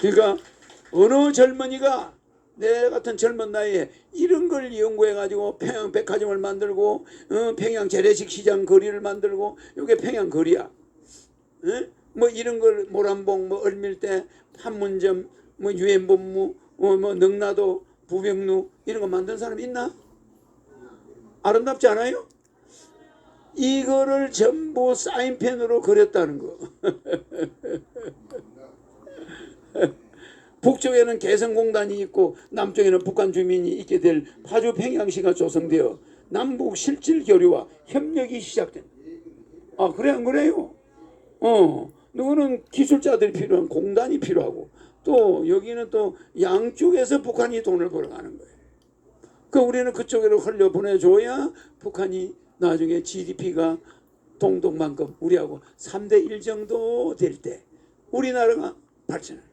그러니까 어느 젊은이가 내 같은 젊은 나이에 이런 걸 연구해 가지고 평양 백화점을 만들고 어, 평양 재래식 시장 거리를 만들고 이게 평양 거리야. 예? 뭐 이런 걸 모란봉 뭐 얼밀대 판문점 뭐 유엔본무 어, 뭐 능라도 부병루 이런 거 만든 사람 있나? 아름답지 않아요? 이거를 전부 사인펜으로 그렸다는 거. 북쪽에는 개성공단이 있고 남쪽에는 북한 주민이 있게 될 파주 평양시가 조성되어 남북 실질 교류와 협력이 시작된. 아 그래 안 그래요? 어 누구는 기술자들이 필요한 공단이 필요하고 또 여기는 또 양쪽에서 북한이 돈을 벌어가는 거예요. 그 우리는 그쪽으로 흘려 보내줘야 북한이 나중에 GDP가 동동만큼 우리하고 3대 1 정도 될 때 우리나라가 발전을.